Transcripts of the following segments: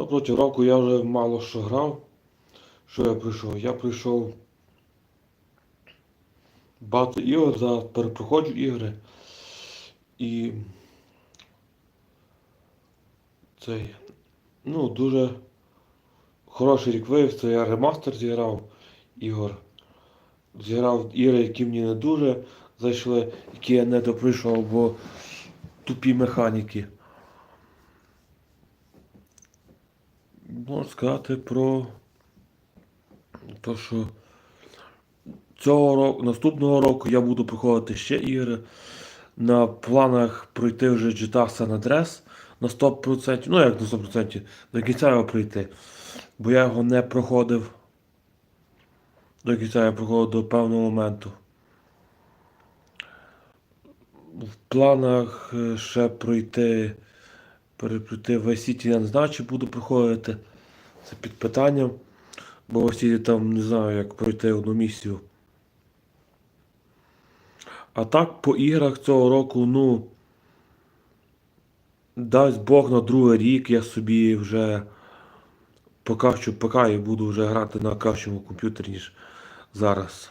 Ну, проти року я вже мало що грав. Що я прийшов? Я прийшов багато ігор, зараз перепроходжу ігри. І цей, ну, дуже хороший рік виявився. Я ремастер зіграв ігор. Зіграв ігри, які мені не дуже зайшли, які я не доприйшов, бо тупі механіки. Можна сказати про те, що цього року, наступного року я буду проходити ще ігри. На планах пройти вже GTA San Andreas на 100%. Ну як на 100%, до кінця його пройти. Бо я його не проходив. До кінця я проходив до певного моменту. В планах е, ще пройти, перепройти Vice City, я не знаю, чи буду проходити. Це під питанням. Бо в Vice там не знаю, як пройти одну місію. А так, по іграх цього року, ну. Дасть Бог на другий рік я собі вже покращу ПК і буду вже грати на кращому комп'ютері, ніж зараз.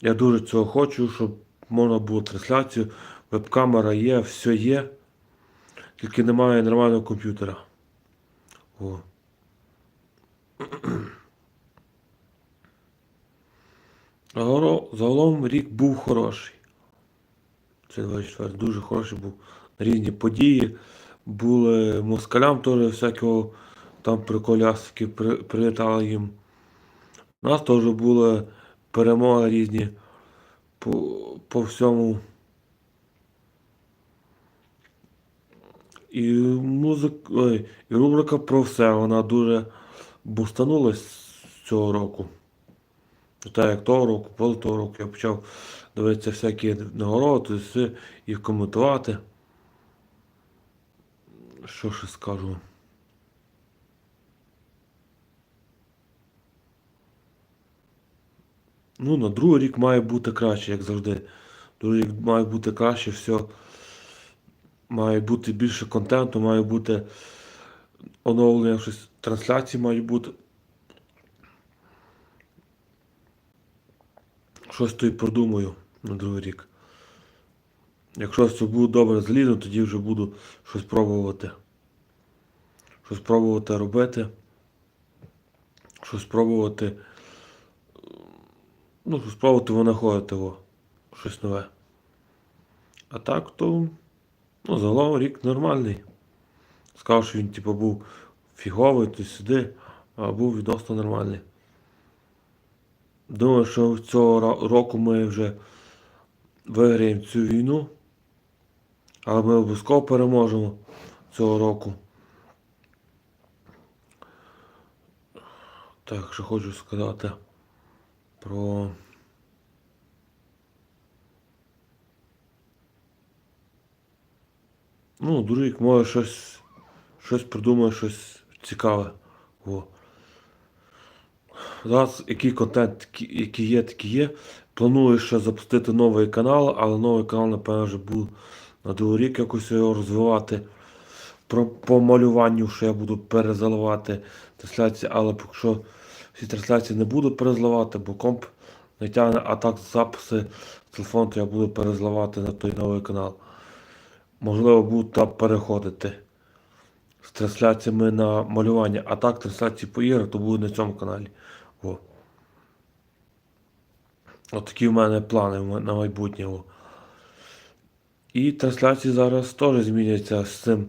Я дуже цього хочу, щоб можна було трансляцію, веб-камера є, все є. Тільки немає нормального комп'ютера. О. Загалом- рік був хороший. Це 24 дуже хороший був. Різні події. Були москалям теж всякого там приколястики при, прилітали їм. У нас теж були перемоги різні по, по всьому. І музик, ой, і рубрика про все, вона дуже бустанулась цього року. Так як того року, поза того року я почав дивитися всякі нагороди, їх коментувати. Що ще скажу? Ну, на другий рік має бути краще, як завжди. Другий рік має бути краще, все. Має бути більше контенту, має бути оновлення щось, трансляції мають бути. Щось то й продумаю на другий рік. Якщо все буде добре злізу, тоді вже буду щось пробувати. Щось пробувати робити. Щось пробувати. Ну, щось пробувати винаходити його. Щось нове. А так, то. Ну, загалом рік нормальний. Сказав, що він типу був фіговий, то сюди, а був відносно нормальний. Думаю, що цього року ми вже виграємо цю війну. Але ми обов'язково переможемо цього року. Так, що хочу сказати про. Ну, Дружик може щось, щось придумає, щось цікаве. О. Зараз який контент, який- є, такий є. Планую ще запустити новий канал, але новий канал, напевно, вже буду на другий рік якось його розвивати. Про, по малюванню, що я буду перезаливати трансляції, але поки що всі трансляції не буду перезаливати, бо комп не тягне, а так записи телефон, то я буду перезаливати на той новий канал. Можливо, буду переходити з трансляціями на малювання, а так трансляції по іграх, то буде на цьому каналі. О. Такі в мене плани на майбутнє. О. І трансляції зараз теж зміняться з цим.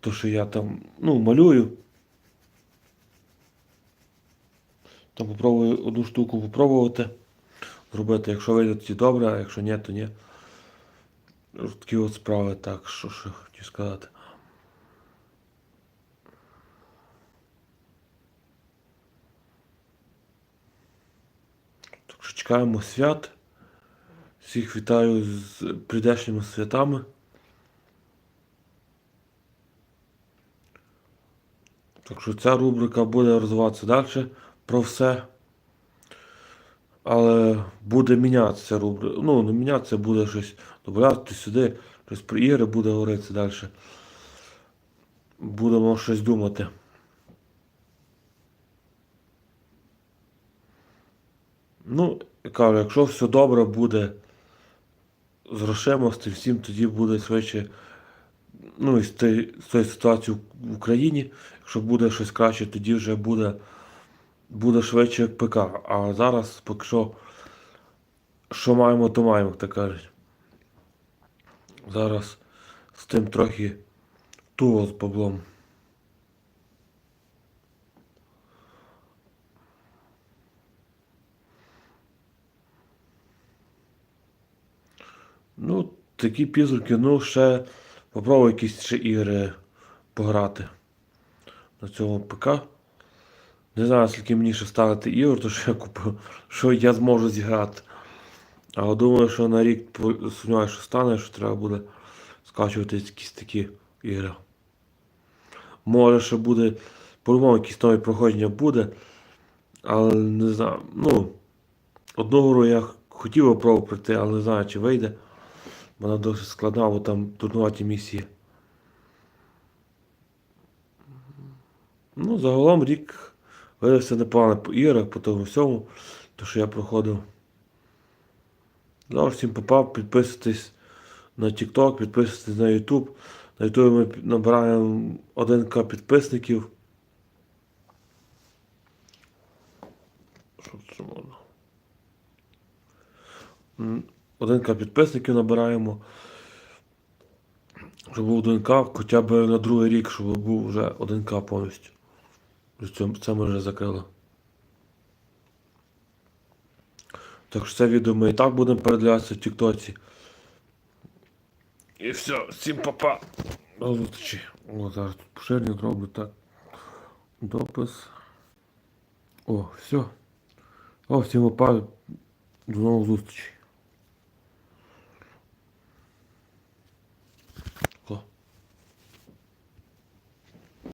То, що я там ну, малюю. Там попробую одну штуку попробувати зробити. Якщо вийде, тоді добре, а якщо ні, то ні. Такі от справи, так, що ще хотів сказати. Так що чекаємо свят. Всіх вітаю з прийдешніми святами. Так що ця рубрика буде розвиватися далі про все. Але буде мінятися рубрика. Ну, не мінятися, буде щось додати сюди, щось про ігри буде говоритися далі. будемо щось думати. Ну, я кажу, якщо все добре буде з грошима, всім, тоді буде швидше. Ну, і з тієї з ситуації в Україні, якщо буде щось краще, тоді вже буде, буде швидше як ПК. А зараз, поки що, що маємо, то маємо, як так кажуть. Зараз з тим трохи туго з баблом. Ну, такі підсумки, ну, ще попробую якісь ще ігри пограти на цьому ПК. Не знаю, скільки мені ще ставити ігор, то що я купив, що я зможу зіграти. Але думаю, що на рік сумніваюся, що стане, що треба буде скачувати якісь такі ігри. Може, що буде, по-любому якісь нові проходження буде. Але не знаю. Ну, одну гру я хотів би пробувати пройти, але не знаю, чи вийде. Вона досить складна, бо там турнуваті місії. Ну, загалом рік видався непогано по іграх, по тому всьому, то що я проходив. Ну, всім попав, підписуйтесь на TikTok, підписуйтесь на YouTube. На YouTube ми набираємо 1К підписників. Що це можна? 1К підписників набираємо. Щоб був 1К, хоча б на другий рік, щоб був вже 1К повністю. Це, ми вже закрили. Так що це відео ми і так будемо передивлятися в Тіктоці. І все, всім папа. До зустрічі. О, зараз тут поширення зроблю так. Допис. О, все. О, всім папа. До нових зустрічей.